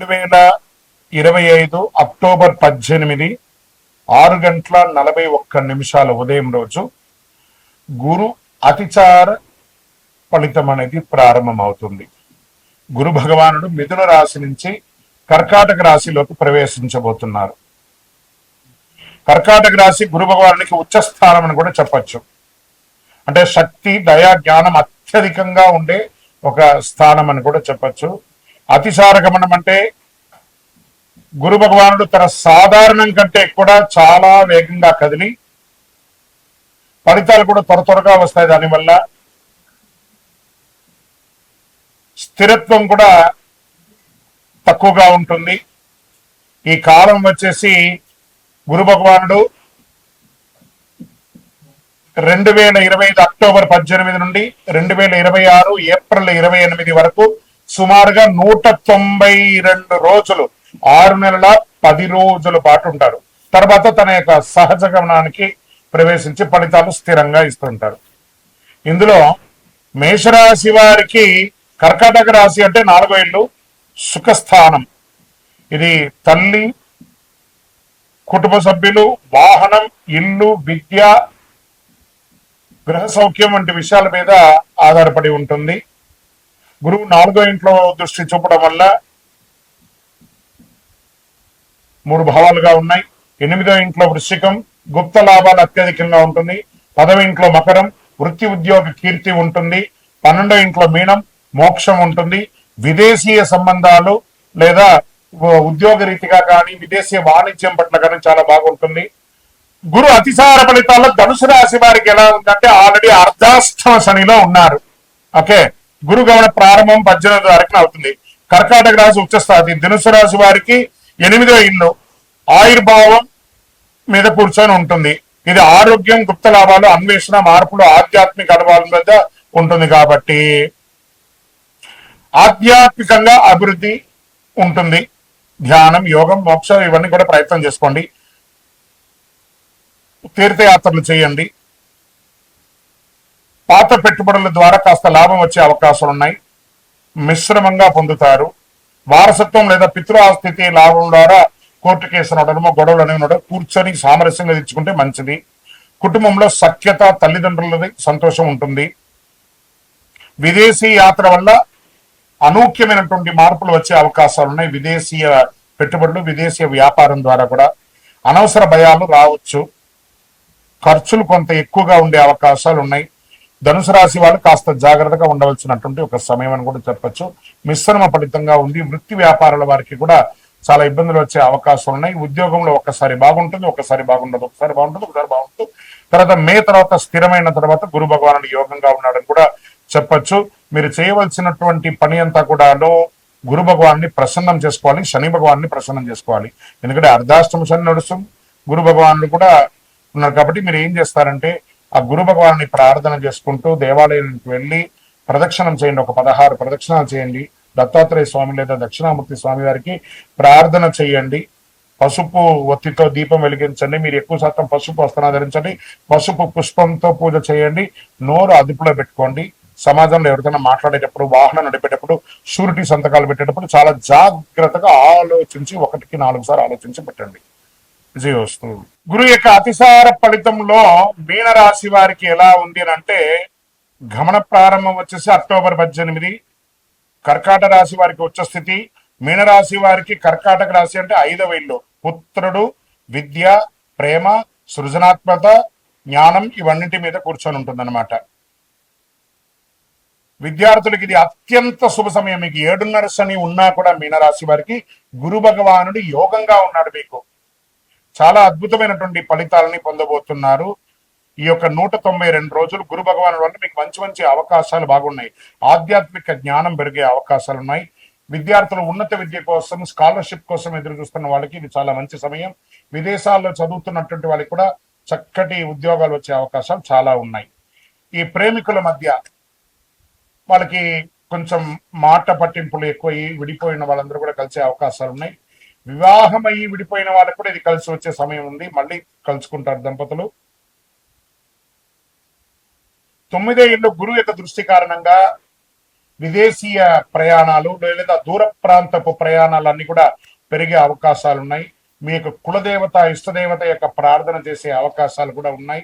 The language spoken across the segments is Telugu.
రెండు వేల ఇరవై ఐదు అక్టోబర్ పద్దెనిమిది ఆరు గంటల నలభై ఒక్క నిమిషాల ఉదయం రోజు గురు అతిచార ఫలితం అనేది ప్రారంభమవుతుంది. గురు భగవానుడు మిథున రాశి నుంచి కర్కాటక రాశిలోకి ప్రవేశించబోతున్నారు. కర్కాటక రాశి గురు భగవానునికి ఉచ్చస్థానం అని కూడా చెప్పచ్చు. అంటే శక్తి దయా జ్ఞానం అత్యధికంగా ఉండే ఒక స్థానం అని కూడా చెప్పచ్చు. అతిసార గమనం అంటే గురు భగవానుడు తన సాధారణం కంటే కూడా చాలా వేగంగా కదిలి ఫలితాలు కూడా త్వర త్వరగా వస్తాయి. దానివల్ల స్థిరత్వం కూడా తక్కువగా ఉంటుంది. ఈ కాలం వచ్చేసి గురు భగవానుడు రెండు వేల ఇరవై ఐదు అక్టోబర్ పద్దెనిమిది నుండి రెండు వేల ఇరవై ఆరు ఏప్రిల్ ఇరవై ఎనిమిది వరకు సుమారుగా నూట తొంభై రెండు రోజులు ఆరు నెలల పది రోజుల పాటు ఉంటారు. తర్వాత తన యొక్క సహజ గమనానికి ప్రవేశించి ఫలితాలు స్థిరంగా ఇస్తుంటారు. ఇందులో మేషరాశి వారికి కర్కాటక రాశి అంటే నాలుగో ఇల్లు సుఖస్థానం. ఇది తల్లి కుటుంబ సభ్యులు వాహనం ఇల్లు విద్య గృహ సౌఖ్యం వంటి విషయాల మీద ఆధారపడి ఉంటుంది. గురువు నాలుగో ఇంట్లో దృష్టి చూపడం వల్ల మూడు భావాలుగా ఉన్నాయి. ఎనిమిదో ఇంట్లో వృశ్చికం గుప్త లాభాలు అత్యధికంగా ఉంటుంది. పదవ ఇంట్లో మకరం వృత్తి ఉద్యోగ కీర్తి ఉంటుంది. పన్నెండో ఇంట్లో మీనం మోక్షం ఉంటుంది. విదేశీయ సంబంధాలు లేదా ఉద్యోగ రీతిగా కానీ విదేశీయ వాణిజ్యం పట్ల కానీ చాలా బాగుంటుంది. గురు అతిసార ఫలితాల్లో ధనుసు రాశి వారికి ఎలా ఉందంటే ఆల్రెడీ అర్ధాష్టమ శనిలో ఉన్నారు. ఓకే? గురు గమన ప్రారంభం పద్దెనిమిది వరకు అవుతుంది. కర్కాటక రాశి ఉచ్చస్థాతి ధనుసు రాశి వారికి ఎనిమిదో ఇల్లు. ఆయుర్భావం మీద కూర్చొని ఉంటుంది. ఇది ఆరోగ్యం గుప్త లాభాలు అన్వేషణ మార్పులు ఆధ్యాత్మిక అనుభవాల మీద ఉంటుంది కాబట్టి ఆధ్యాత్మికంగా అభివృద్ధి ఉంటుంది. ధ్యానం యోగం మోక్షం ఇవన్నీ కూడా ప్రయత్నం చేసుకోండి. తీర్థయాత్రలు చేయండి. పాత పెట్టుబడుల ద్వారా కాస్త లాభం వచ్చే అవకాశాలు ఉన్నాయి మిశ్రమంగా పొందుతారు. వారసత్వం లేదా పితృ ఆస్థితి లాభం ద్వారా కోర్టు కేసు నడడమో గొడవలు అనేవి నడవ కూర్చొని సామరస్యంగా తెచ్చుకుంటే మంచిది. కుటుంబంలో సఖ్యత తల్లిదండ్రులది సంతోషం ఉంటుంది. విదేశీ యాత్ర వల్ల అనూఖ్యమైనటువంటి మార్పులు వచ్చే అవకాశాలు ఉన్నాయి విదేశీయ పెట్టుబడులు విదేశీయ వ్యాపారం ద్వారా కూడా అనవసర భయాలు రావచ్చు. ఖర్చులు కొంత ఎక్కువగా ఉండే అవకాశాలు ఉన్నాయి ధనుసు రాశి వాళ్ళు కాస్త జాగ్రత్తగా ఉండవలసినటువంటి ఒక సమయం అని కూడా చెప్పొచ్చు. మిశ్రమ ఫలితంగా ఉంది వృత్తి వ్యాపారాల వారికి కూడా చాలా ఇబ్బందులు వచ్చే అవకాశాలు ఉన్నాయి. ఉద్యోగంలో ఒక్కసారి బాగుంటుంది ఒకసారి బాగుండదు ఒకసారి బాగుంటుంది ఒకసారి బాగుంటుంది. తర్వాత మే తర్వాత స్థిరమైన తర్వాత గురు భగవానుడు యోగంగా ఉన్నాడని కూడా చెప్పచ్చు. మీరు చేయవలసినటువంటి పని అంతా కూడా గురు భగవాన్ని ప్రసన్నం చేసుకోవాలి శని భగవాన్ని ప్రసన్నం చేసుకోవాలి. ఎందుకంటే అర్ధాష్టమ శని నడుస్తుంది గురు భగవానుడు కూడా ఉన్నారు కాబట్టి మీరు ఏం చేస్తారంటే ఆ గురు భగవాన్ని ప్రార్థన చేసుకుంటూ దేవాలయానికి వెళ్ళి ప్రదక్షిణం చేయండి. ఒక పదహారు ప్రదక్షిణాలు చేయండి. దత్తాత్రేయ స్వామి లేదా దక్షిణామూర్తి స్వామి వారికి ప్రార్థన చేయండి. పసుపు ఒత్తితో దీపం వెలిగించండి. మీరు ఎక్కువ శాతం పసుపు వస్త్రాలు ధరించండి. పసుపు పుష్పంతో పూజ చేయండి. నోరు అదుపులో పెట్టుకోండి. సమాజంలో ఎవరికైనా మాట్లాడేటప్పుడు వాహనం నడిపేటప్పుడు షూరిటీ సంతకాలు పెట్టేటప్పుడు చాలా జాగ్రత్తగా ఆలోచించి ఒకటికి నాలుగు సార్లు ఆలోచించి పెట్టండి. విజయోస్తు గురు యొక్క అతిసార ఫలితంలో మీనరాశి వారికి ఎలా ఉంది అంటే గమన ప్రారంభం వచ్చేసి అక్టోబర్ పద్దెనిమిది. కర్కాట రాశి వారికి వచ్చే స్థితి మీనరాశి వారికి కర్కాటక రాశి అంటే ఐదవ ఇల్లు. పుత్రుడు విద్య ప్రేమ సృజనాత్మక జ్ఞానం ఇవన్నింటి మీద కూర్చొని ఉంటుందన్నమాట. విద్యార్థులకి ఇది అత్యంత శుభ సమయం. మీకు ఏడున్నర శని ఉన్నా కూడా మీనరాశి వారికి గురు భగవానుడు యోగంగా ఉన్నాడు మీకు. చాలా అద్భుతమైనటువంటి ఫలితాలని పొందబోతున్నారు. ఈ యొక్క నూట తొంభై రెండు రోజులు గురు భగవాను వల్ల మీకు మంచి మంచి అవకాశాలు బాగున్నాయి. ఆధ్యాత్మిక జ్ఞానం పెరిగే అవకాశాలు ఉన్నాయి విద్యార్థులు ఉన్నత విద్య కోసం స్కాలర్షిప్ కోసం ఎదురు చూస్తున్న వాళ్ళకి ఇది చాలా మంచి సమయం. విదేశాల్లో చదువుతున్నటువంటి వాళ్ళకి కూడా చక్కటి ఉద్యోగాలు వచ్చే అవకాశాలు చాలా ఉన్నాయి. ఈ ప్రేమికుల మధ్య వాళ్ళకి కొంచెం మాట పట్టింపులు ఎక్కువ విడిపోయిన వాళ్ళందరూ కూడా కలిసే అవకాశాలు ఉన్నాయి వివాహం అయ్యి విడిపోయిన వాళ్ళకి కూడా ఇది కలిసి వచ్చే సమయం ఉంది. మళ్ళీ కలుసుకుంటారు దంపతులు. తొమ్మిదే ఇల్లు గురువు యొక్క దృష్టి కారణంగా విదేశీయ ప్రయాణాలు లేదా దూర ప్రాంతపు ప్రయాణాలన్నీ కూడా పెరిగే అవకాశాలు ఉన్నాయి మీ యొక్క కులదేవత ఇష్టదేవత యొక్క ప్రార్థన చేసే అవకాశాలు కూడా ఉన్నాయి.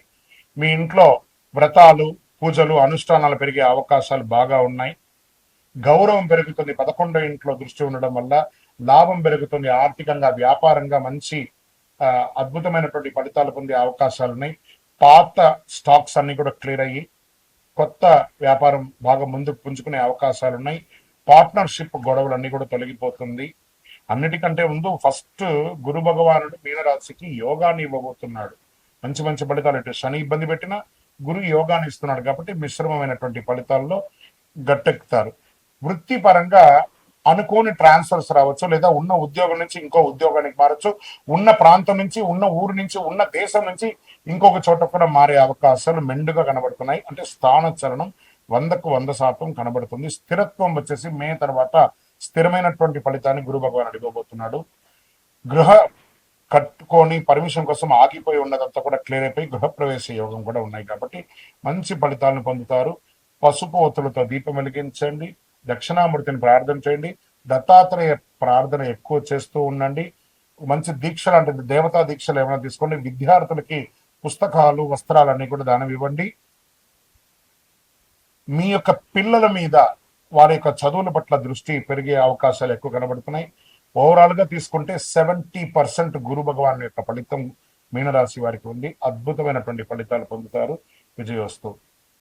మీ ఇంట్లో వ్రతాలు పూజలు అనుష్ఠానాలు పెరిగే అవకాశాలు బాగా ఉన్నాయి. గౌరవం పెరుగుతుంది. పదకొండో ఇంట్లో దృష్టి ఉండడం వల్ల లాభం పెరుగుతుంది ఆర్థికంగా వ్యాపారంగా మంచి అద్భుతమైనటువంటి ఫలితాలు పొందే అవకాశాలు ఉన్నాయి. పాత స్టాక్స్ అన్ని కూడా క్లియర్ అయ్యి కొత్త వ్యాపారం బాగా ముందుకు పుంజుకునే అవకాశాలు ఉన్నాయి. పార్ట్నర్షిప్ గొడవలు అన్ని కూడా తొలగిపోతుంది. అన్నిటికంటే ముందు ఫస్ట్ గురు భగవానుడు మీనరాశికి యోగాన్ని ఇవ్వబోతున్నాడు. మంచి మంచి ఫలితాలు ఇటు శని ఇబ్బంది పెట్టినా గురు యోగాన్ని ఇస్తున్నాడు కాబట్టి మిశ్రమమైనటువంటి ఫలితాల్లో గట్టెక్కుతారు. వృత్తిపరంగా అనుకోని ట్రాన్స్ఫర్స్ రావచ్చు లేదా ఉన్న ఉద్యోగం నుంచి ఇంకో ఉద్యోగానికి మారచ్చు ఉన్న ప్రాంతం నుంచి ఉన్న ఊరు నుంచి ఉన్న దేశం నుంచి ఇంకొక చోట కూడా మారే అవకాశాలు మెండుగా కనబడుతున్నాయి. అంటే స్థాన చలనం వందకు వంద శాతం కనబడుతుంది. స్థిరత్వం వచ్చేసి మే తర్వాత స్థిరమైనటువంటి ఫలితాన్ని గురు భగవాన్ అడిగబోతున్నాడు. గృహ కట్టుకొని పర్మిషన్ కోసం ఆగిపోయి ఉన్నదంతా కూడా క్లియర్ అయిపోయి గృహప్రవేశ యోగం కూడా ఉన్నాయి కాబట్టి మంచి ఫలితాలను పొందుతారు. పసుపు ఒత్తులతో దీపం వెలిగించండి. దక్షిణామూర్తిని ప్రార్థన చేయండి. దత్తాత్రేయ ప్రార్థన ఎక్కువ చేస్తూ ఉండండి. మంచి దీక్ష లాంటిది దేవతా దీక్షలు ఏమైనా తీసుకోండి. విద్యార్థులకి పుస్తకాలు వస్త్రాలు అన్నీ కూడా దానం ఇవ్వండి. మీ యొక్క పిల్లల మీద వారి యొక్క చదువుల పట్ల దృష్టి పెరిగే అవకాశాలు ఎక్కువ కనబడుతున్నాయి. ఓవరాల్గా తీసుకుంటే సెవెంటీ పర్సెంట్ గురు భగవాన్ యొక్క ఫలితం మీనరాశి వారికి ఉంది. అద్భుతమైనటువంటి ఫలితాలు పొందుతారు. విజయోస్తు